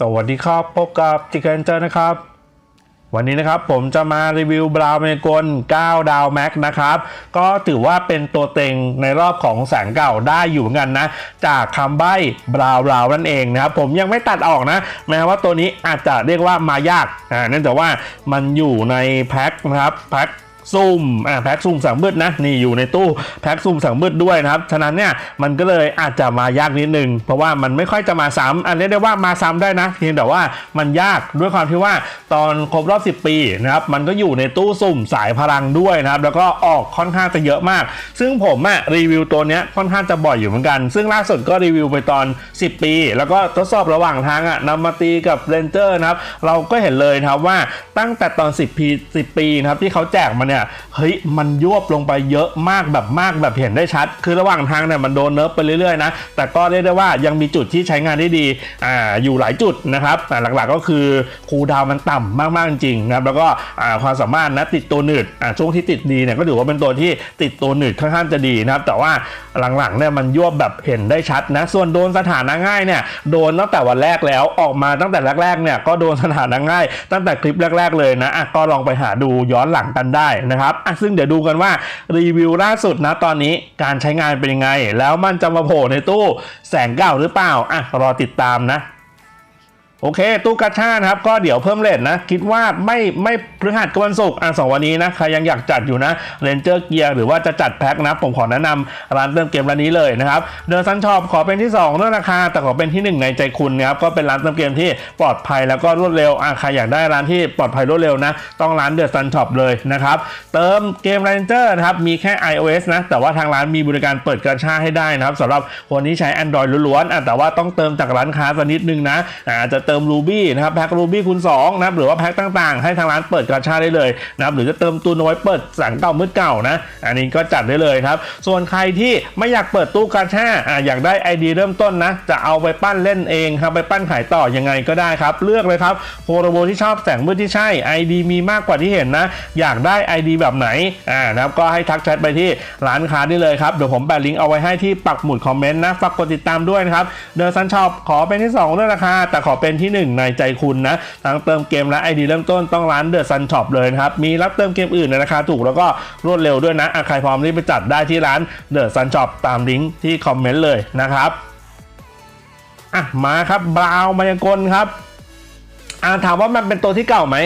สวัสดีครับ พบกับจิกเกนเจอร์นะครับ วันนี้นะครับผมจะมารีวิวบราวน์เมกล9 ดาวแม็กนะครับ ก็ถือว่าเป็นตัวเต็งในรอบของแสงเก่าได้อยู่เหมือนกันนะ จากคำใบ้บราวบราวน์นั่นเองนะครับ ผมยังไม่ตัดออกนะ แม้ว่าตัวนี้อาจจะเรียกว่ามายากอ่าเนื่องจากว่ามันอยู่ในแพ็คนะครับแพ็ค ซุ่มอ่าแพ็คซุ่มสังมืดนะนี่อยู่ในตู้แพ็คซุ่มสังมืดด้วยนะครับฉะนั้นเนี่ยมันก็เลยอาจจะมายากนิดนึง เพราะว่ามันไม่ค่อยจะมาซ้ำอันนี้ได้ว่ามาซ้ำได้นะ เพียงแต่ว่ามันยากด้วยความที่ว่าตอนครบรอบ 10 ปีนะครับมันก็อยู่ในตู้สุ่มสายพลังด้วยนะครับแล้วก็ออกค่อนข้างจะเยอะมาก ซึ่งผมอะรีวิวตัวเนี้ยค่อนข้างจะบ่อยอยู่เหมือนกัน ซึ่งล่าสุดก็รีวิวไปตอน 10 ปี แล้วก็ทดสอบระหว่างทางอะนำมาตีกับเรนเจอร์นะครับเราก็เห็นเลยนะครับว่าตั้งแต่ตอน 10 ปี 10 ปีนะครับที่เขาแจกมาเนี่ยเฮ้ยมันยวบลงไปเยอะมากแบบมากแบบเห็นได้ชัด คือระหว่างทางเนี่ยมันโดนเนิร์ฟไปเรื่อยๆนะแต่ก็เรียกได้ว่ายังมีจุดที่ใช้งานได้ดีอ่าอยู่หลายจุดนะครับหลักๆก็คือคูดาวมันต่ำมากๆจริงนะครับแล้วก็อ่าความสามารถนะติดตัวหนืดอ่าช่วงที่ติดดีเนี่ยก็ถือว่าเป็นตัวที่ติดตัวหนืดค่อนข้างจะดีนะครับแต่ว่าหลังๆเนี่ยมันยวบแบบเห็นได้ชัดนะส่วนโดนสถานะง่ายเนี่ยโดนตั้งแต่วันแรกแล้วออกมาตั้งแต่แรกๆเนี่ยก็โดนสถานะง่าย ตั้งแต่คลิปแรก ๆเลยนะอะก็ลองไปหาดูย้อนหลังกันได้นะครับอะซึ่งเดี๋ยวดูกันว่ารีวิวล่าสุดนะตอนนี้การใช้งานเป็นยังไง แล้วมันจะมาโผล่ในตู้แสงเก่าหรือเปล่าอะรอติดตามนะ โอเค ตู้กาชานะครับ ก็เดี๋ยวเพิ่มเลทนะ คิดว่าไม่ไม่พฤหัสกับวันศุกร์อะสองวันนี้นะ ใครยังอยากจัดอยู่นะเรนเจอร์เกียร์หรือว่าจะจัดแพ็คนะ ผมขอแนะนำร้านเติมเกมร้านนี้เลยนะครับ เดอร์ซันชอปขอเป็นที่2เรื่องราคา แต่ขอเป็นที่ 1 ในใจคุณนะครับ ก็เป็นร้านเติมเกมที่ปลอดภัยแล้วก็รวดเร็วอะใครอยากได้ร้านที่ปลอดภัยรวดเร็วนะ ต้องร้านเดอร์ซันชอปเลยนะครับ เติมเกมเรนเจอร์นะครับ มีแค่ iOS นะ แต่ว่าทางร้านมีบริการเปิดกาชาให้ได้นะครับสำหรับคนที่ใช้ Android ล้วนๆอะแต่ว่าต้องเติมจากร้านค้าสักนิดนึงนะอาอาจจะเติม Ruby นะครับแพ็ค Ruby คูณ2นะครับหรือว่าแพ็คต่างๆ ให้ทางร้านเปิดกาชาได้เลยนะครับหรือจะเติมตุนเอาไว้เปิดสังเก่ามืดเก่านะอันนี้ก็จัดได้เลยครับ ส่วนใครที่ไม่อยากเปิดตู้กาชาอ่าอยากได้ ID เดียเริ่มต้นนะจะเอาไปปั้นเล่นเองครับไปปั้นขายต่อยังไงก็ได้ครับ เลือกเลยครับโคโรโบที่ชอบแสงมืดที่ใช่ ID มีมากกว่าที่เห็นนะ อยากได้ ID แบบไหนอ่านะครับก็ให้ทักแชทไปที่ร้านค้าได้เลยครับเดี๋ยวผมแปะลิงก์เอาไว้ให้ที่ปักหมุดคอมเมนต์นะฝากกดติดตามด้วยนะครับเดอร์ซันชอปขอเป็นที่2เรื่องราคาแต่ขอเป็นที่ 1 ในใจคุณนะทั้งเติมเกมและ ID เริ่มต้นต้องร้านเดอะซันช็อปเลยนะครับ มีรับเติมเกมอื่นในราคาถูกแล้วก็รวดเร็วด้วยนะใครพร้อมรีบไปจัดได้ที่ร้านเดอะซันช็อปตามลิงก์ที่คอมเมนต์เลยนะครับอะมาครับบราวน์มายากลครับอ่าถามว่ามันเป็นตัวที่เก่าไหม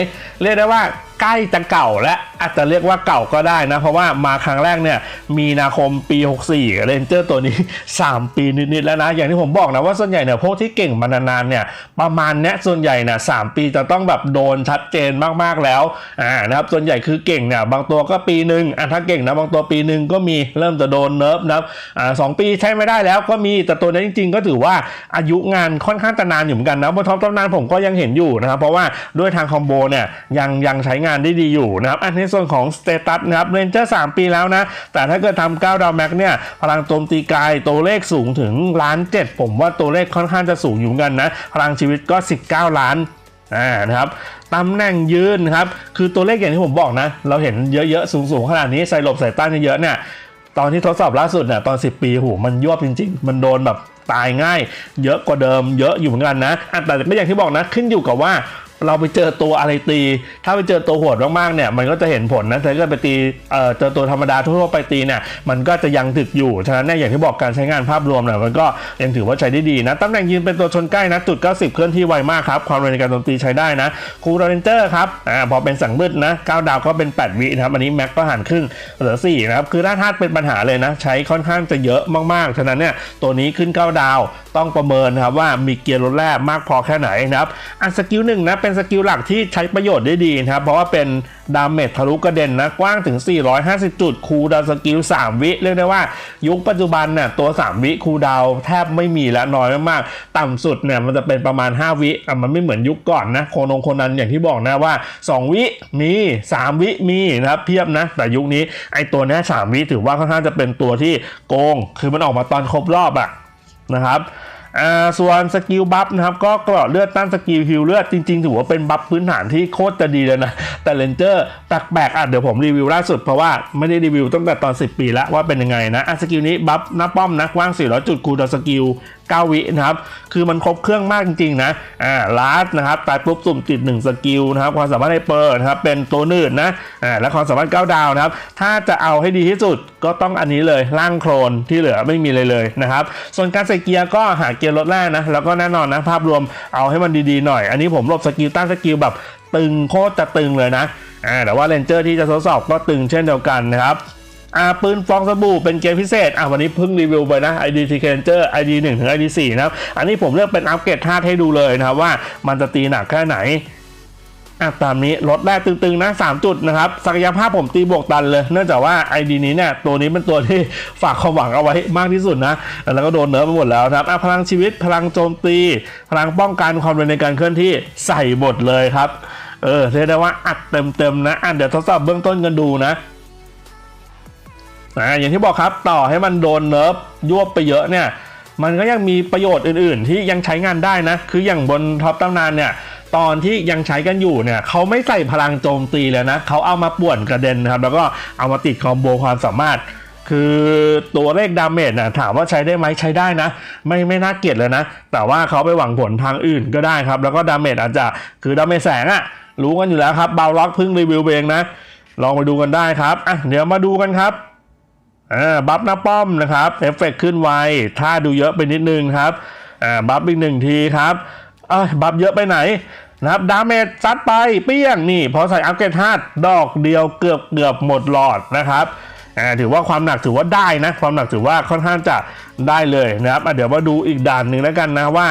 เรียกได้ว่า ใกล้จะเก่าและอาจจะเรียกว่าเก่าก็ได้นะ เพราะว่ามาครั้งแรกเนี่ยมีนาคมปี 64เรนเจอร์ตัวนี้ 3 ปีนิดๆแล้วนะ อย่างที่ผมบอกนะว่าส่วนใหญ่เนี่ยพวกที่เก่งมานานๆเนี่ยประมาณเนี้ยส่วนใหญ่เนี่ยสปีจะต้องแบบโดนชัดเจนมากๆแล้วอ่านะครับส่วนใหญ่คือเก่งเนี่ยบางตัวก็ปีหนึ่งอะถ้าเก่งนะบางตัวปีหนึ่งก็มีเริ่มจะโดนเนิร์ฟนะครับอ่าสองปีใช้ไม่ได้แล้วก็มีแต่ตัวนี้จริง ๆ ก็ถือว่าอายุงานค่อนข้างจะนานอยู่เหมือนกันนะบนท็อปตำนานผมก็ยังเห็นอยู่นะครับเพราะว่าด้วยทางคอมโบเนี่ยยังยังใช้งานได้ดีอยู่นะครับอันในส่วนของสเตตัสนะครับเรนเจอร์3ปีแล้วนะ แต่ถ้าเกิดทำ9ดาวแม็กเนี่ยพลังโจมตีกายตัวเลขสูงถึงล้านเจ็ดผมว่าตัวเลขค่อนข้างจะสูงอยู่เหมือนกันนะ พลังชีวิตก็ 19 ล้านอ่านะครับตำแหน่งยืนครับ คือตัวเลขอย่างที่ผมบอกนะ เราเห็นเยอะๆ สูงๆ ขนาดนี้ใส่หลบใส่ต้านเยอะๆเนี่ยตอนที่ทดสอบล่าสุดเนี่ยตอน 10 ปีโหมันยวบจริง ๆ มันโดนแบบตายง่าย เยอะกว่าเดิมเยอะอยู่เหมือนกันนะอะแต่ก็อย่างที่บอกนะขึ้นอยู่กับว่า เราไปเจอตัวอะไรตี ถ้าไปเจอตัวโหดมากๆเนี่ย มันก็จะเห็นผลนะแต่ถ้าเกิดไปตีเอ่อเจอตัวธรรมดาทั่วๆไปตีเนี่ย มันก็จะยังถึกอยู่ ฉะนั้นเนี่ยอย่างที่บอกการใช้งานภาพรวมเนี่ยมันก็ยังถือว่าใช้ได้ดีนะ ตำแหน่งยืนเป็นตัวชนใกล้นะจุด 90 เคลื่อนที่ไวมากครับ ความเร็วในการโจมตีใช้ได้นะ คูลเรนเจอร์ครับ อ่า พอเป็นสังมืดนะ 9 ดาวก็เป็น 8 วินะครับ อันนี้แม็กก็หันครึ่งเหลือ4นะครับ คือด้านธาตุเป็นปัญหาเลยนะ ใช้ค่อนข้างจะเยอะมากๆ ฉะนั้นเนี่ยตัวนี้ขึ้น 9 ดาวต้องประเมินนะครับว่ามีเกียร์รถแร่มากพอแค่ไหนนะครับอันสกิลหนึ่งนะเป็นสกิลหลักที่ใช้ประโยชน์ได้ดีนะครับ เพราะว่าเป็นดาเมจทะลุกระเด็นนะกว้างถึง 450 จุดคูลดาวสกิล 3 วิเรียกได้ว่า ยุคปัจจุบันน่ะตัว 3 วิคูลดาวแทบไม่มีและน้อยมากๆ ต่ำสุดเนี่ยมันจะเป็นประมาณ 5 วิอะมันไม่เหมือนยุคก่อนนะโคนงโคนนั้นอย่างที่บอกนะว่า 2 วิมี 3 วิมีนะครับเพียบนะ แต่ยุคนี้ไอตัวนี้3วิถือว่าค่อนข้างจะเป็นตัวที่โกง คือมันออกมาตอนครบรอบอะนะครับ อ่าส่วนสกิลบัฟนะครับก็กรอดเลือดต้านสกิลฮิลเลือดจริงๆ ถือว่าเป็นบัฟพื้นฐานที่โคตรจะดีเลยนะ แต่เลนเจอร์แปลกๆอะเดี๋ยวผมรีวิวล่าสุดเพราะว่าไม่ได้รีวิวตั้งแต่ตอน 10 ปีแล้วว่าเป็นยังไงนะอะสกิลนี้บัฟหน้าป้อมนะกว้าง400จุดคูณต่อสกิล 9 วินะครับ คือมันครบเครื่องมากจริงๆนะอ่าลาสนะครับตายปุ๊บสุ่มติด 1 สกิลนะครับ ความสามารถไฮเปอร์นะครับเป็นตัวนืดนะอ่าและความสามารถ 9 ดาวนะครับ ถ้าจะเอาให้ดีที่สุดก็ต้องอันนี้เลยร่างโครนที่เหลือไม่มีเลยเลยนะครับ ส่วนการใส่เกียร์ก็หาเกียร์รถแรกนะ แล้วก็แน่นอนนะภาพรวมเอาให้มันดีๆหน่อย อันนี้ผมลบสกิลต้านสกิลแบบตึงโคตรจะตึงเลยนะอ่าแต่ว่าเรนเจอร์ที่จะทดสอบก็ตึงเช่นเดียวกันนะครับ อ่าปืนฟองสบู่เป็นเกมพิเศษอะวันนี้เพิ่งรีวิวไปนะ ID t c a n g e r ID 1ถึง ID 4นะครับ อันนี้ผมเลือกเป็นอัปเกรดธาตุให้ดูเลยนะครับว่ามันจะตีหนักแค่ไหนอะตามนี้รถแรกตึงๆนะ 3 จุดนะครับ ศักยภาพผมตีบวกตันเลย เนื่องจากว่า ID นี้เนี่ยตัวนี้เป็นตัวที่ฝากความหวังเอาไว้มากที่สุดนะ แล้วก็โดนเนิร์ฟไปหมดแล้วนะครับอะพลังชีวิตพลังโจมตี พลังป้องกันความเร็วในการเคลื่อนที่ใส่หมดเลยครับ เออเรียกได้ว่าอัดเต็มๆนะอะเดี๋ยวทดสอบเบื้องต้นกันดูนะ อ่าอย่างที่บอกครับต่อให้มันโดนเนิร์ฟยวบไปเยอะเนี่ยมันก็ยังมีประโยชน์อื่น ๆ ที่ยังใช้งานได้นะ คืออย่างบนท็อปตำนานเนี่ยตอนที่ยังใช้กันอยู่เนี่ยเขาไม่ใส่พลังโจมตีเลยนะเขาเอามาป่วนกระเด็นนะครับแล้วก็เอามาติดคอมโบความสามารถ คือตัวเลขดาเมจนะถามว่าใช้ได้ไหมใช้ได้นะ ไม่ไม่น่าเกลียดเลยนะ แต่ว่าเขาไปหวังผลทางอื่นก็ได้ครับ แล้วก็ดาเมจอาจจะคือดาเมจแสงอะรู้กันอยู่แล้วครับเบาล็อกพิ่งรีวิวเองนะลองไปดูกันได้ครับอะเดี๋ยวมาดูกันครับ อ่าบัฟหน้าป้อมนะครับเอฟเฟกต์ขึ้นไวถ้าดูเยอะไปนิดนึงครับอ่าบัฟอีกหนึ่งทีครับเอ้ยบัฟเยอะไปไหนนะครับดาเมจซัดไปเปี้ยงนี่พอใส่อัพเกรดธาตุดอกเดียวเกือบเกือบหมดหลอดนะครับอ่าถือว่าความหนักถือว่าได้นะ ความหนักถือว่าค่อนข้างจะได้เลยนะครับเดี๋ยวมาดูอีกด่านหนึ่งแล้วกันนะว่า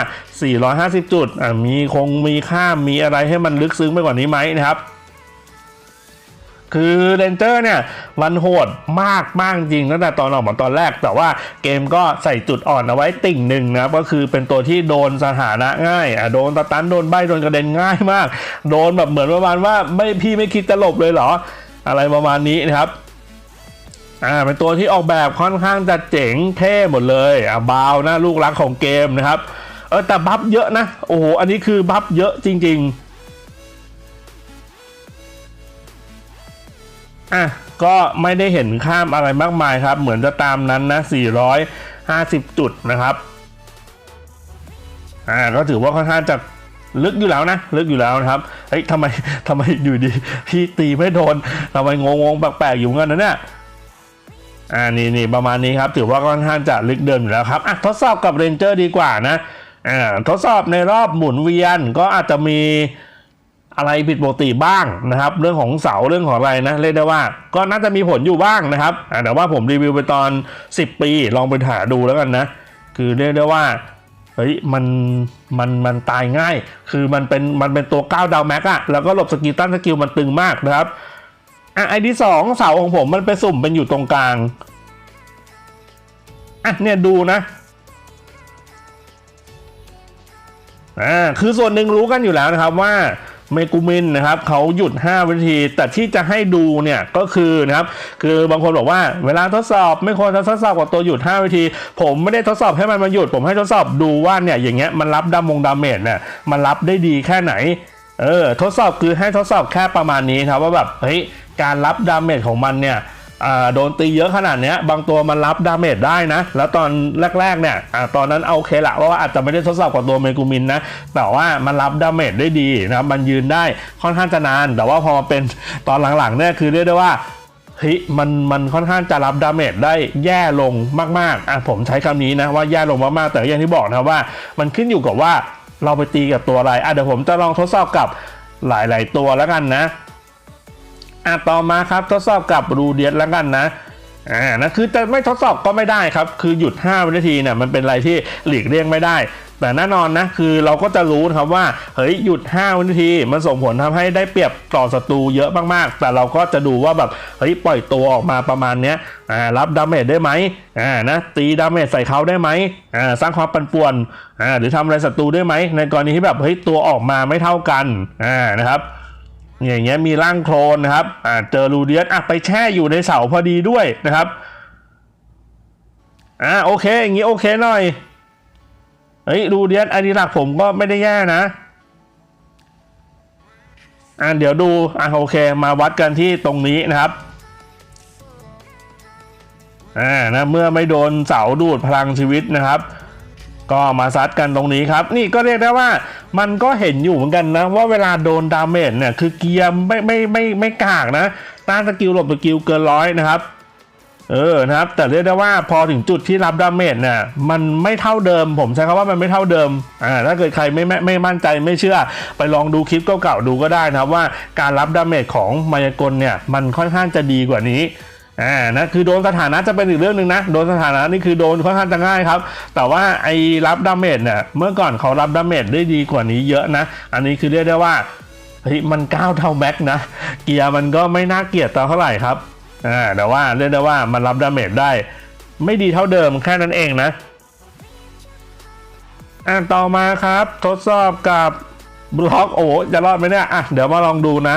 450 จุดอ่ามีคงมีค่ามีอะไรให้มันลึกซึ้งไปกว่านี้ไหมนะครับ คือเรนเจอร์เนี่ยมันโหดมากมากจริงตั้งแต่ตอนออกมาตอนแรก แต่ว่าเกมก็ใส่จุดอ่อนเอาไว้ติ่งหนึ่งนะก็คือเป็นตัวที่โดนสถานะง่ายอะโดนตะตันโดนใบโดนกระเด็นง่ายมาก โดนแบบเหมือนประมาณว่าไม่พี่ไม่คิดจะหลบเลยเหรอ อะไรประมาณนี้นะครับอ่าเป็นตัวที่ออกแบบค่อนข้างจะเจ๋งเท่หมดเลยอะบาวนะลูกรักของเกมนะครับเออแต่บัฟเยอะนะโอ้โหอันนี้คือบัฟเยอะจริง ๆ อะก็ไม่ได้เห็นข้ามอะไรมากมายครับ เหมือนจะตามนั้นนะ 450 จุดนะครับอ่าก็ถือว่าค่อนข้างจะลึกอยู่แล้วนะ ลึกอยู่แล้วนะครับเฮ้ยทำไมทำไมอยู่ดีพี่ตีไม่โดนทำไมงงๆแปลกๆอยู่เงี้ยนะเนี่ยอ่านี่นี่ประมาณนี้ครับ ถือว่าค่อนข้างจะลึกเดิมอยู่แล้วครับอะทดสอบกับเรนเจอร์ดีกว่านะอ่าทดสอบในรอบหมุนเวียนก็อาจจะมี อะไรผิดปกติบ้างนะครับ เรื่องของเสาเรื่องของอะไรนะเรียกได้ว่า ก็น่าจะมีผลอยู่บ้างนะครับแต่ว่าผมรีวิวไปตอน 10 ปีลองไปหาดูแล้วกันนะ คือเรียกได้ว่าเฮ้ยมันมันมันตายง่าย คือมันเป็นมันเป็นตัวก้าวดาวแม็กอะแล้วก็หลบสกิลตันสกิลมันตึงมากนะครับอะไอที่สองเสาของผมมันไปสุ่มเป็นอยู่ตรงกลางอะเนี่ยดูนะอ่าคือส่วนหนึ่งรู้กันอยู่แล้วนะครับว่า เมกูมินนะครับเขาหยุด 5 วินาที แต่ที่จะให้ดูเนี่ยก็คือนะครับคือบางคนบอกว่าเวลาทดสอบไม่ควรทดสอบกับตัวหยุด 5 วินาที ผมไม่ได้ทดสอบให้มันมาหยุด ผมให้ทดสอบดูว่าเนี่ยอย่างเงี้ยมันรับดามงดาเมจเนี่ยมันรับได้ดีแค่ไหนเออทดสอบคือให้ทดสอบแค่ประมาณนี้ครับว่าแบบเฮ้ยการรับดาเมจของมันเนี่ย โดนตีเยอะขนาดนี้บางตัวมันรับดาเมจได้นะ แล้วตอนแรกๆเนี่ยอตอนนั้นเอาโอเคละเพราะว่าอาจจะไม่ได้ทดสอบกับตัวเมกูมินนะ แต่ว่ามันรับดาเมจได้ดีนะครับมันยืนได้ค่อนข้างจะนาน แต่ว่าพอมาเป็นตอนหลังๆเนี่ยคือเรียกได้ว่าเฮ้ยมันมันค่อนข้างจะรับดาเมจได้แย่ลงมากๆอะผมใช้คำนี้นะว่าแย่ลงมากๆแต่อย่างที่บอกนะว่า มันขึ้นอยู่กับว่าเราไปตีกับตัวอะไรอะเดี๋ยวผมจะลองทดสอบกับหลาย ๆ ตัวแล้วกันนะ อะต่อมาครับทดสอบกับรูเดียสแล้วกันนะอ่านะคือจะไม่ทดสอบก็ไม่ได้ครับ คือหยุด 5 วินาทีเนี่ยมันเป็นอะไรที่หลีกเลี่ยงไม่ได้ แต่แน่นอนนะคือเราก็จะรู้ครับว่าเฮ้ยหยุด 5 วินาที มันส่งผลทำให้ได้เปรียบต่อศัตรูเยอะมากๆ แต่เราก็จะดูว่าแบบเฮ้ยปล่อยตัวออกมาประมาณเนี้ยอ่ารับดาเมจได้ไหมอ่านะตีดาเมจใส่เขาได้ไหมอ่าสร้างความปั่นป่วนอ่าหรือทำอะไรศัตรูได้ไหมในกรณีที่แบบเฮ้ยตัวออกมาไม่เท่ากันอ่านะครับ อย่างเงี้ยมีร่างโครนนะครับอ่าเจอรูเดียสอะไปแช่อยู่ในเสาพอดีด้วยนะครับอ่าโอเคอย่างงี้โอเคหน่อยเฮ้ยรูเดียสอันนี้หลักผมก็ไม่ได้แย่นะอ่าเดี๋ยวดูอะโอเค มาวัดกันที่ตรงนี้นะครับอ่านะเมื่อไม่โดนเสาดูดพลังชีวิตนะครับ ก็มาซัดกันตรงนี้ครับ นี่ก็เรียกได้ว่ามันก็เห็นอยู่เหมือนกันนะ ว่าเวลาโดนดาเมจเนี่ย คือเกียร์ไม่ไม่ไม่ไม่กากนะต้านสกิลหลบสกิลเกินร้อยนะครับเออนะครับ แต่เรียกได้ว่าพอถึงจุดที่รับดาเมจเนี่ยมันไม่เท่าเดิม ผมใช้คำว่ามันไม่เท่าเดิมอ่าถ้าเกิดใครไม่ไม่ไม่มั่นใจไม่เชื่อ ไปลองดูคลิปเก่าๆดูก็ได้นะครับว่าการรับดาเมจของมายากลเนี่ยมันค่อนข้างจะดีกว่านี้ อ่านะคือโดนสถานะจะเป็นอีกเรื่องหนึ่งนะ โดนสถานะนี่คือโดนค่อนข้างจะง่ายครับ แต่ว่าไอ้รับดาเมจเนี่ยเมื่อก่อนเขารับดาเมจได้ดีกว่านี้เยอะนะ อันนี้คือเรียกได้ว่าเฮ้ยมันก้าวเท่าแม็กนะ เกียร์มันก็ไม่น่าเกียดต่อเท่าไหร่ครับอ่าแต่ว่าเรียกได้ว่ามันรับดาเมจได้ ไม่ดีเท่าเดิมแค่นั้นเองนะอ่าต่อมาครับ ทดสอบกับ บล็อกโอ้จะรอดไหมเนี่ยอะเดี๋ยวมาลองดูนะ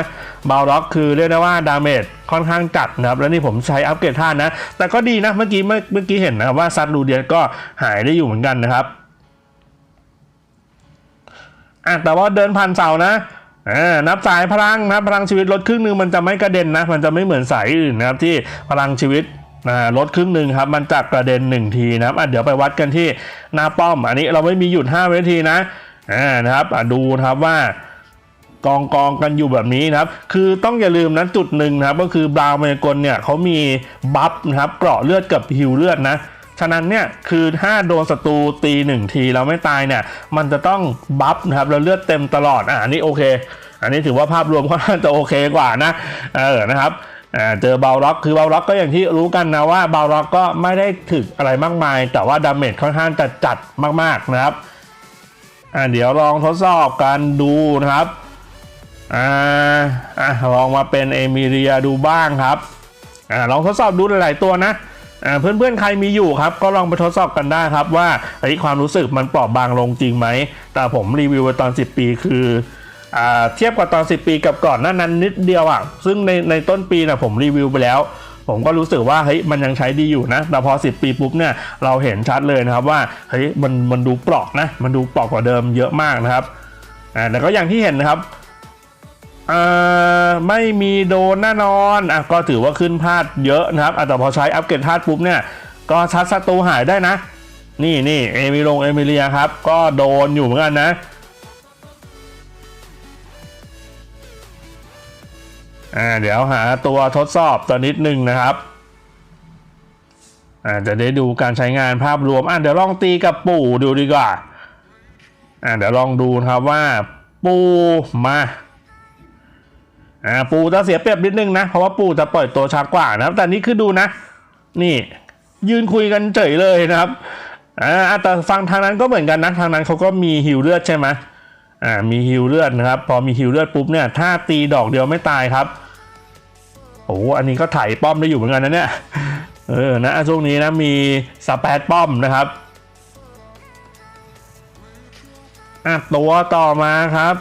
บาล็อกคือเรียกได้ว่าดาเมจค่อนข้างจัดนะครับ แล้วนี่ผมใช้อัปเกรดท่านนะแต่ก็ดีนะเมื่อกี้เมื่อกี้เห็นนะครับว่าซัดรูเดียก็หายได้อยู่เหมือนกันนะครับอะแต่ว่าเดินผ่านเสานะอ่านับสายพลังนะพลังชีวิตลดครึ่งหนึ่งมันจะไม่กระเด็นนะ มันจะไม่เหมือนสายอื่นนะครับที่พลังชีวิตอ่าลดครึ่งหนึ่งครับมันจะกระเด็นหนึ่งทีนะครับอะเดี๋ยวไปวัดกันที่หน้าป้อม อันนี้เราไม่มีหยุด5วินาทีนะ อ่านะครับอะดูนะครับว่ากองกองกันอยู่แบบนี้นะครับ คือต้องอย่าลืมนะจุดหนึ่งนะครับ ก็คือบราวมายกลเนี่ยเขามีบัฟนะครับเกราะเลือดกับฮิวเลือดนะฉะนั้นเนี่ยคือถ้าโดนศัตรูตีหนึ่งทีเราไม่ตายเนี่ยมันจะต้องบัฟนะครับแล้วเลือดเต็มตลอดอะอันนี้โอเค อันนี้ถือว่าภาพรวมค่อนข้างจะโอเคกว่านะเออนะครับอ่าเจอเบลล็อกคือเบลล็อกก็อย่างที่รู้กันนะว่าเบลล็อกก็ไม่ได้ถึกอะไรมากมาย แต่ว่าดาเมจค่อนข้างจะจัดมากๆนะครับ อ่าเดี๋ยวลองทดสอบกันดูนะครับอ่าอะลองมาเป็นเอมิเลียดูบ้างครับอ่าลองทดสอบดูหลาย ๆ ตัวนะอ่าเพื่อนๆใครมีอยู่ครับ ก็ลองไปทดสอบกันได้ครับว่าไอ้ความรู้สึกมันเปราะบางลงจริงไหม แต่ผมรีวิวไปตอน 10 ปีคืออ่าเทียบกับตอน 10 ปีกับก่อนหน้านั้นนิดเดียวอะซึ่งในในต้นปีนะผมรีวิวไปแล้ว ผมก็รู้สึกว่าเฮ้ยมันยังใช้ดีอยู่นะ แต่พอ 10 ปีปุ๊บเนี่ยเราเห็นชัดเลยนะครับว่าเฮ้ยมันมันดูเปราะนะ มันดูเปราะกว่าเดิมเยอะมากนะครับอ่าแต่ก็อย่างที่เห็นนะครับไม่มีโดนแน่นอนอะก็ถือว่าขึ้นพลาดเยอะนะครับแต่พอใช้อัปเกรดธาตุปุ๊บเนี่ยก็ชัดศัตรูหายได้นะ นี่นี่เอมิลงเอมิเลียครับ ก็โดนอยู่เหมือนกันนะ อ่าเดี๋ยวหาตัวทดสอบตัวนิดนึงนะครับอ่าจะได้ดูการใช้งานภาพรวมอะเดี๋ยวลองตีกับปู่ดูดีกว่าอ่าเดี๋ยวลองดูนะครับว่าปู่มาอ่าปูจะเสียเปรียบนิดนึงนะ เพราะว่าปูจะปล่อยตัวช้ากว่านะครับ แต่นี่คือดูนะ นี่ ยืนคุยกันเฉยเลยนะครับอ่าแต่ฟังทางนั้นก็เหมือนกันนะ ทางนั้นเขาก็มีฮิวเลือดใช่ไหม อ่ามีฮิวเลือดนะครับ พอมีฮิวเลือดปุ๊บเนี่ยถ้าตีดอกเดียวไม่ตายครับโอ้โหอันนี้ก็ไถ่ป้อมได้อยู่เหมือนกันนะเนี่ยเออนะช่วงนี้นะมีสแปดป้อมนะครับอะตัวต่อมาครับ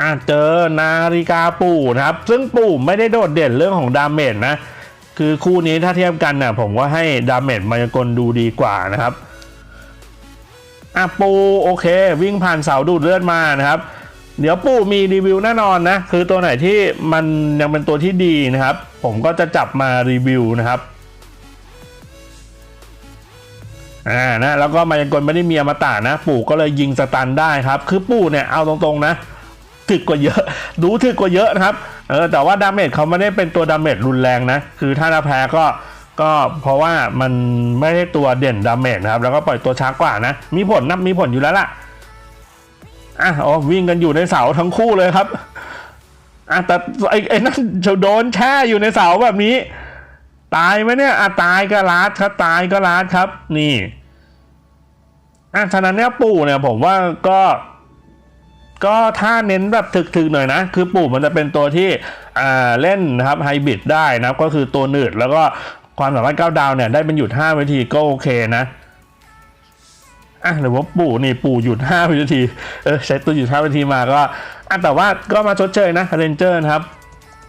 อะเจอนาฬิกาปู่นะครับ ซึ่งปู่ไม่ได้โดดเด่นเรื่องของดาเมจนะ คือคู่นี้ถ้าเทียบกันน่ะผมว่าให้ดาเมจมายากลดูดีกว่านะครับอะปูโอเค วิ่งผ่านเสาดูดเลือดมานะครับ เดี๋ยวปูมีรีวิวแน่นอนนะ คือตัวไหนที่มันยังเป็นตัวที่ดีนะครับ ผมก็จะจับมารีวิวนะครับอ่านะแล้วก็มายากลไม่ได้มีอมตะนะ ปู่ก็เลยยิงสตันได้ครับ คือปู่เนี่ยเอาตรงๆนะ ถึกกว่าเยอะ ดูถึกกว่าเยอะนะครับ เออ แต่ว่าดาเมจเขาไม่ได้เป็นตัวดาเมจรุนแรงนะ คือถ้าเราแพ้ก็ ก็เพราะว่ามันไม่ได้ตัวเด่นดาเมจนะครับ แล้วก็ปล่อยตัวช้ากว่านะ มีผลนะมีผลอยู่แล้วล่ะ อะ อ๋อ วิ่งกันอยู่ในเสาทั้งคู่เลยครับ อะ แต่ไอ้ไอ้นั่นจะโดนแช่อยู่ในเสาแบบนี้ ตายไหมเนี่ย อะ ตายก็ลาดครับ ตายก็ลาดครับ นี่ อะ ฉะนั้นเนี่ยปู่เนี่ยผมว่าก็ ก็ถ้าเน้นแบบถึกๆหน่อยนะ คือปู่มันจะเป็นตัวที่เล่นนะครับไฮบริดได้นะก็คือตัวหนืดแล้วก็ความสามารถก้าวดาวเนี่ยได้เป็นหยุด5วินาทีก็โอเคนะอะหรือว่าปู่นี่ปู่หยุด5วินาทีเออใช้ตัวหยุด5วินาทีมาก็อะแต่ว่าก็มาชดเชยนะเรนเจอร์นะครับ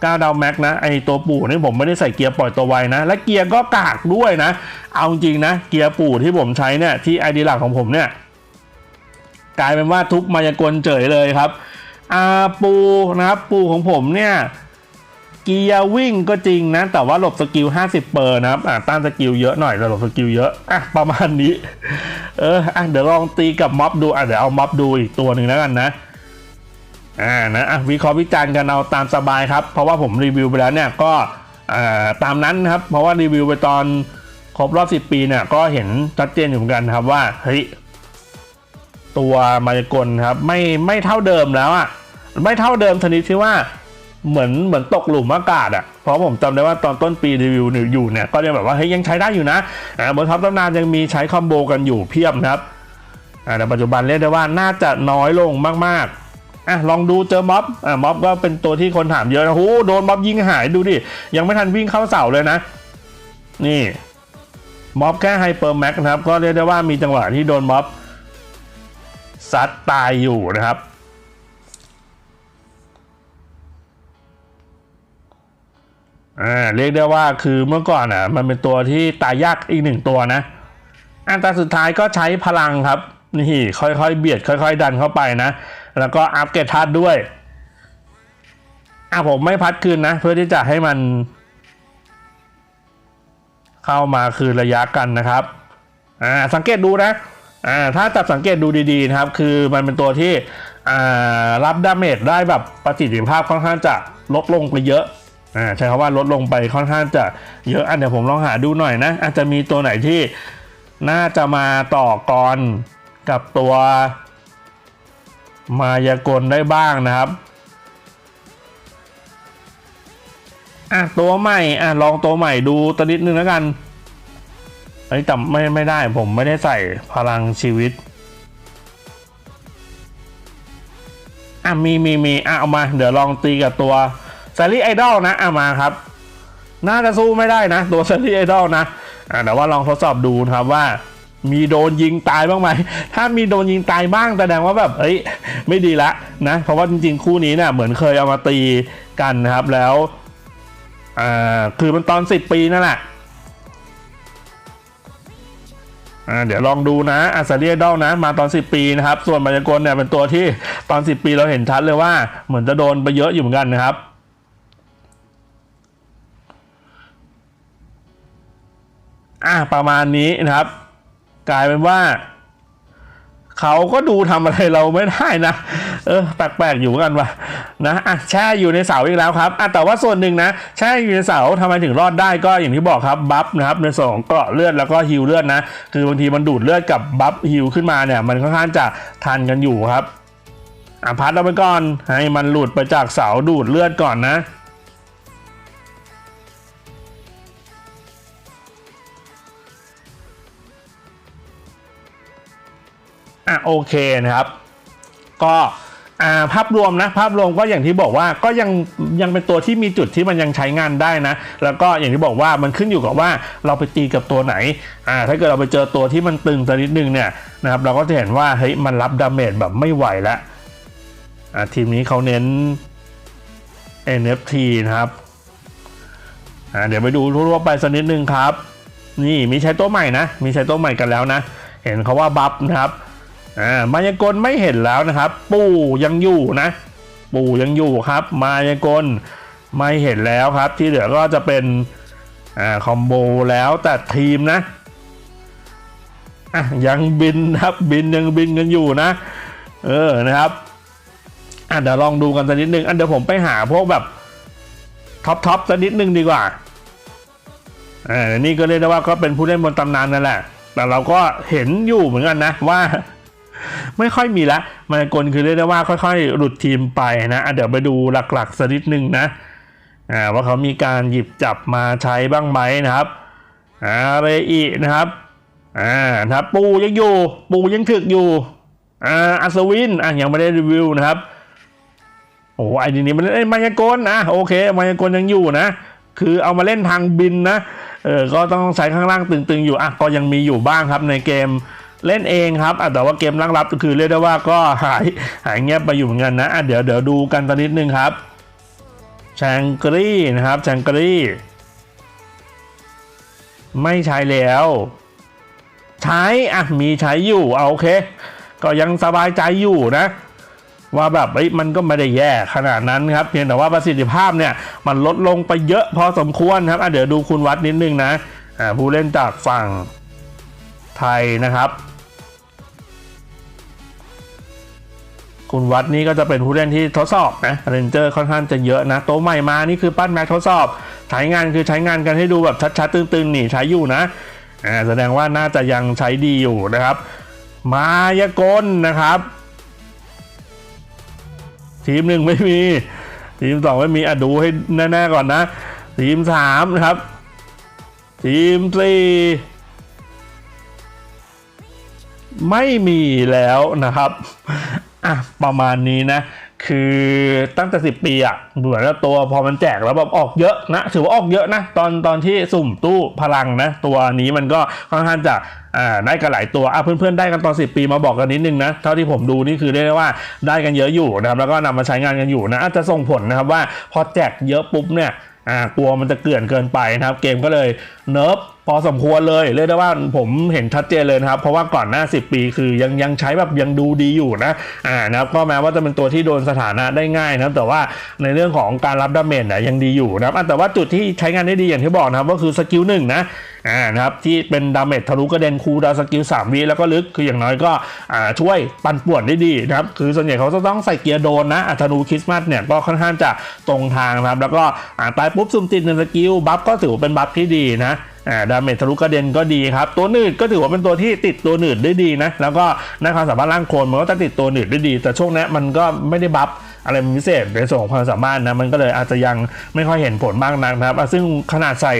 ก้าวดาวแม็กนะไอตัวปู่นี่ผมไม่ได้ใส่เกียร์ปล่อยตัวไวนะ และเกียร์ก็กากด้วยนะ เอาจริงนะ เกียร์ปู่ที่ผมใช้เนี่ยที่ไอดีหลักของผมเนี่ย กลายเป็นว่าทุบมายากลเฉยเลยครับอาปูนะครับปูของผมเนี่ยเกียร์วิ่งก็จริงนะ แต่ว่าหลบสกิล 50 เปอร์นะครับอ่าต้านสกิลเยอะหน่อยแต่หลบสกิลเยอะอะประมาณนี้ เอออะเดี๋ยวลองตีกับม็อบดูอะเดี๋ยวเอาม็อบดูอีกตัวหนึ่งแล้วกันนะอ่านะอะวิเคราะห์วิจารณ์กันเอาตามสบายครับ เพราะว่าผมรีวิวไปแล้วเนี่ยก็อ่าตามนั้นครับ เพราะว่ารีวิวไปตอนครบรอบ 10 ปีเนี่ยก็เห็นชัดเจนอยู่เหมือนกันครับว่าเฮ้ย ตัวมายากลครับไม่ไม่เท่าเดิมแล้วอะไม่เท่าเดิมชนิดที่ว่าเหมือนเหมือนตกหลุมอากาศอะเพราะผมจำได้ว่าตอนต้นปีรีวิวอยู่เนี่ยก็ยังแบบว่าเฮ้ยยังใช้ได้อยู่นะอ่าบนท็อปตำนานยังมีใช้คอมโบกันอยู่เพียบนะครับอ่าแต่ปัจจุบันเรียกได้ว่าน่าจะน้อยลงมากๆอะลองดูเจอม็อบอะม็อบก็เป็นตัวที่คนถามเยอะนะโหโดนม็อบยิงหายดูดิยังไม่ทันวิ่งเข้าเสาเลยนะ นี่ม็อบแค่ไฮเปอร์แม็กนะครับก็เรียกได้ว่ามีจังหวะที่โดนม็อบ ซัดตายอยู่นะครับ อ่าเรียกได้ว่าคือเมื่อก่อนอะ มันเป็นตัวที่ตายยากอีกหนึ่งตัวนะ อันตาสุดท้ายก็ใช้พลังครับนี่ค่อยๆเบียดค่อย ๆ ดันเข้าไปนะ แล้วก็อัพเกรดทัดด้วยอะผมไม่พัดคืนนะ เพื่อที่จะให้มัน เข้ามาคืนระยะกันนะครับอ่าสังเกตดูนะ อ่าถ้าจับสังเกตดูดีๆนะครับคือมันเป็นตัวที่รับดาเมจได้แบบประสิทธิภาพค่อนข้างจะลดลงไปเยอะอ่าใช้คำว่าลดลงไปค่อนข้างจะเยอะอันเดี๋ยวผมลองหาดูหน่อยนะ อาจจะมีตัวไหนที่น่าจะมาต่อกรกับตัวมายากลได้บ้างนะครับอะตัวใหม่อะลองตัวใหม่ดูตัวนิดนึงแล้วกัน เอ้ยแต่ไม่ไม่ได้ผมไม่ได้ใส่พลังชีวิต อะมีมีมีอะเอามา เดี๋ยวลองตีกับตัวแซรี่ไอดอลนะอะมาครับ น่าจะสู้ไม่ได้นะ ตัวแซรี่ไอดอลนะอะแต่ว่าลองทดสอบดูนะครับว่า มีโดนยิงตายบ้างไหม ถ้ามีโดนยิงตายบ้างแสดงว่าแบบเอ้ยไม่ดีละนะ เพราะว่าจริงๆคู่นี้เนี่ยเหมือนเคยเอามาตีกันนะครับแล้วอ่าคือมันตอน 10 ปีนั่นแหละ อ่าเดี๋ยวลองดูนะอาซาเรียดอลนะมาตอน 10 ปีนะครับ ส่วนมายากลเนี่ยเป็นตัวที่ตอน 10 ปีเราเห็นชัดเลยว่า เหมือนจะโดนไปเยอะอยู่เหมือนกันนะครับอะประมาณนี้นะครับ กลายเป็นว่า เขาก็ดูทำอะไรเราไม่ได้นะ เออแปลกๆอยู่กันว่ะนะอะแช่อยู่ในเสาอีกแล้วครับอะแต่ว่าส่วนหนึ่งนะแช่อยู่ในเสาทำไมถึงรอดได้ก็อย่างที่บอกครับบัฟนะครับในส่วนของเกราะเลือดแล้วก็ฮิวเลือดนะ คือบางทีมันดูดเลือดกับบัฟฮิวขึ้นมาเนี่ยมันค่อนข้างจะทันกันอยู่ครับอะพัดเราไปก่อนให้มันหลุดไปจากเสาดูดเลือดก่อนนะอะโอเคนะครับ ก็ ภาพรวมนะภาพรวมก็อย่างที่บอกว่าก็ยังยังเป็นตัวที่มีจุดที่มันยังใช้งานได้นะ แล้วก็อย่างที่บอกว่ามันขึ้นอยู่กับว่าเราไปตีกับตัวไหนอ่าถ้าเกิดเราไปเจอตัวที่มันตึงสักนิดนึงเนี่ยนะครับเราก็จะเห็นว่าเฮ้ยมันรับดาเมจแบบไม่ไหวแล้วอ่าทีมนี้เขาเน้น NFT นะครับอ่าเดี๋ยวไปดูทั่วไปสักนิดนึงครับ นี่มีใช้ตัวใหม่นะ มีใช้ตัวใหม่กันแล้วนะ เห็นเขาว่าบัฟนะครับ อ่ามายากลไม่เห็นแล้วนะครับ ปู่ยังอยู่นะ ปู่ยังอยู่ครับ มายากลไม่เห็นแล้วครับ ที่เหลือก็จะเป็นอ่าคอมโบแล้วแต่ทีมนะอะยังบินครับบินยังบินกันอยู่นะ เออนะครับอะเดี๋ยวลองดูกันสักนิดนึงอันเดี๋ยวผมไปหาพวกแบบท็อปท็อปสักนิดนึงดีกว่าอ่านี่ก็เรียกได้ว่าก็เป็นผู้เล่นบนตำนานนั่นแหละ แต่เราก็เห็นอยู่เหมือนกันนะว่า ไม่ค่อยมีละมายากลคือเรียกได้ว่าค่อยๆ หลุดทีมไปนะะเดี๋ยวไปดูหลักๆสักนิดนึงนะอ่าว่าเขามีการหยิบจับมาใช้บ้างไหมนะครับอ่าเรอีนะครับอ่านะครับปูยังอยู่ ปูยังถึกอยู่อ่าอัศวินอะยังไม่ได้รีวิวนะครับโอ้ไอ้ดีนี้มันเอ้ยมายากลนะโอเคมายากลยังอยู่นะ คือเอามาเล่นทางบินนะเออก็ต้องใช้ข้างล่างตึงๆอยู่อะก็ยังมีอยู่บ้างครับในเกม เล่นเองครับแต่ว่าเกมล่างรับก็คือเรียกได้ว่าก็หายหายเงียบไปอยู่เหมือนกันนะะเดี๋ยวเดี๋ยวดูกันตอนนิดนึงครับแชงกรีนะครับแชงกรีไม่ใช้แล้ว ใช้อะมีใช้อยู่เอาโอเค ก็ยังสบายใจอยู่นะ ว่าแบบเอ้มันก็ไม่ได้แย่ขนาดนั้นครับเพียงแต่ว่าประสิทธิภาพเนี่ย มันลดลงไปเยอะพอสมควรครับอะเดี๋ยวดูคุณวัดนิดนึงนะอ่าผู้เล่นจากฝั่งไทยนะครับ คุณวัดนี่ก็จะเป็นผู้เล่นที่ทดสอบนะเรนเจอร์ค่อนข้างจะเยอะนะ โต๊ะใหม่มานี่คือปั้นแม็กทดสอบ ใช้งานคือใช้งานกันให้ดูแบบชัดๆตึงๆนี่ใช้อยู่นะอ่าแสดงว่าน่าจะยังใช้ดีอยู่นะครับ มายากลนะครับ ทีมหนึ่งไม่มี ทีมสองไม่มีอะดูให้แน่ๆก่อนนะ ทีมสามนะครับ ทีมสี่ไม่มีแล้วนะครับ อะประมาณนี้นะ คือตั้งแต่10ปีอะเหมือนแล้วตัวพอมันแจกแล้วแบบออกเยอะนะถือว่าออกเยอะนะ ตอนตอนที่สุ่มตู้พลังนะ ตัวนี้มันก็ค่อนข้างจะอ่าได้กันหลายตัวอะเพื่อนๆได้กันตอน 10 ปีมาบอกกันนิดนึงนะเท่าที่ผมดูนี่คือได้ว่าได้กันเยอะอยู่นะครับแล้วก็นำมาใช้งานกันอยู่นะอาจจะส่งผลนะครับว่าพอแจกเยอะปุ๊บเนี่ยอ่ากลัวมันจะเกลื่อนเกินไปนะครับ เกมก็เลยเนิร์ฟ พอสมควรเลยเรียกได้ว่าผมเห็นชัดเจนเลยนะครับเพราะว่าก่อนหน้า 10 ปีคือยังยังใช้แบบยังดูดีอยู่นะอ่านะครับก็แม้ว่าจะเป็นตัวที่โดนสถานะได้ง่ายนะแต่ว่าในเรื่องของการรับดาเมจเนี่ยยังดีอยู่นะครับแต่ว่าจุดที่ใช้งานได้ดีอย่างที่บอกนะครับก็คือสกิลหนึ่งนะอ่านะครับที่เป็นดาเมจทะลุกระเด็นคูดาสกิล3วิแล้วก็ลึกคืออย่างน้อยก็อ่าช่วยปันป่วนได้ดีนะครับคือส่วนใหญ่เขาจะต้องใส่เกียร์โดนนะอะธนูคริสต์มาสเนี่ยก็ค่อนข้างจะตรงทางนะครับแล้วก็อ่าตายปุ๊บซุ่มติดในสกิลบัฟก็ถือเป็นบัฟที่ดีนะอ่าดาเมจทะลุกระเด็นก็ดีครับ ตัวหนืดก็ถือว่าเป็นตัวที่ติดตัวหนืดได้ดีนะ แล้วก็ในความสามารถร่างโคลนมันก็จะติดตัวหนืดได้ดี แต่ช่วงนี้มันก็ไม่ได้บัฟ อะไรพิเศษในส่วนของความสามารถนะมันก็เลยอาจจะยังไม่ค่อยเห็นผลมากนักนะครับซึ่งขนาดใส่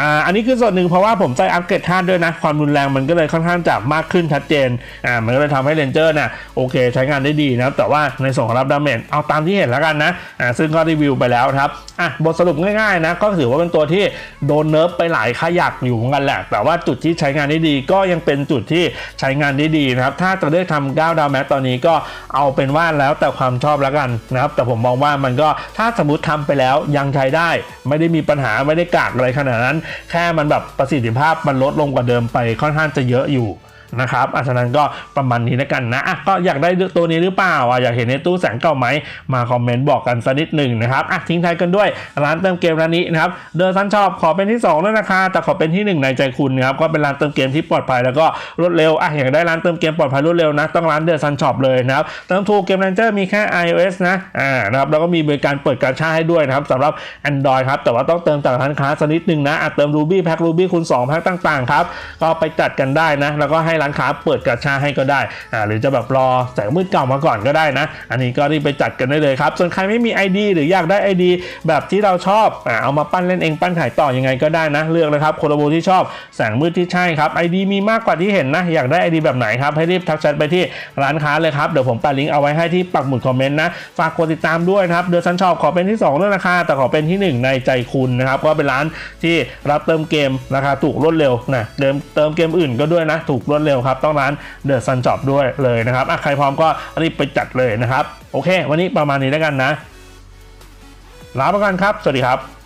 อ่าอันนี้คือส่วนหนึ่งเพราะว่าผมใส่อัปเกรดธาตุด้วยนะ ความรุนแรงมันก็เลยค่อนข้างจะมากขึ้นชัดเจนอ่ามันก็เลยทำให้เรนเจอร์เนี่ยโอเค ใช้งานได้ดีนะครับแต่ว่าในส่วนของรับดาเมจเอาตามที่เห็นแล้วกันนะอ่าซึ่งก็รีวิวไปแล้วครับอะบทสรุปง่ายๆนะก็ถือว่าเป็นตัวที่โดนเนิร์ฟไปหลายขยักอยู่เหมือนกันแหละแต่ว่าจุดที่ใช้งานได้ดีก็ยังเป็นจุดที่ใช้งานได้ดีนะครับถ้าจะเลือกทำ9ดาวแม็กตอนนี้ก็เอาเป็นว่าแล้วแต่ความชอบแล้วกันนะครับแต่ผมมองว่ามันก็ถ้าสมมติทำไปแล้วยังใช้ได้ ไม่ได้มีปัญหาไม่ได้กากอะไรขนาดนั้น แค่มันแบบประสิทธิภาพมันลดลงกว่าเดิมไปค่อนข้างจะเยอะอยู่ นะครับอะฉะนั้นก็ประมาณนี้แล้วกันนะอะก็อยากได้ตัวนี้หรือเปล่าอะอยากเห็นในตู้แสงเก่าไหมมาคอมเมนต์บอกกันสักนิดหนึ่งนะครับอะทิ้งท้ายกันด้วยร้านเติมเกมร้านนี้นะครับเดินซันชอบขอเป็นที่2ด้วยนะคะแต่ขอเป็นที่ 1 ในใจคุณนะครับก็เป็นร้านเติมเกมที่ปลอดภัยแล้วก็รวดเร็วอะอยากได้ร้านเติมเกมปลอดภัยรวดเร็วนะต้องร้านเดินซันช็อปเลยนะครับเติมถูกเกมแรนเจอร์มีแค่ iOS นะอ่านะครับแล้วก็มีบริการเปิดการชาให้ด้วยนะครับสำหรับ Android ครับแต่ว่าต้องเติมจากร้านค้าสักนิดหนึ่งนะอะเติม Ruby แพ็ค Ruby คูณ2แพ็คต่างๆครับก็ไปจัดกันได้นะแล้วก็ให้ร้านค้าเปิดกาชาให้ก็ได้อ่าหรือจะแบบรอแสงมืดเก่ามาก่อนก็ได้นะ อันนี้ก็รีบไปจัดกันได้เลยครับ ส่วนใครไม่มี ID หรืออยากได้ ID แบบที่เราชอบอ่าเอามาปั้นเล่นเองปั้นขายต่อยังไงก็ได้นะ เลือกเลยครับโคโลโบที่ชอบแสงมืดที่ใช่ครับ ID มีมากกว่าที่เห็นนะ อยากได้ ID แบบไหนครับให้รีบทักแชทไปที่ร้านค้าเลยครับเดี๋ยวผมแปะลิงก์เอาไว้ให้ที่ปักหมุดคอมเมนต์นะฝากกดติดตามด้วยนะครับเดือนซันชอบขอเป็นที่2ด้วยราคา แต่ขอเป็นที่ 1 ในใจคุณนะครับก็เป็นร้านที่รับเติมเกมราคาถูกรวดเร็วนะเติมเติมเกมอื่นก็ด้วยนะถูกรวดเร็วครับ ต้องร้านเดอะซันจอบด้วยเลยนะครับใครพร้อมก็รีบไปจัดเลยนะครับ โอเค วันนี้ประมาณนี้แล้วกันนะลาไปก่อนครับ สวัสดีครับ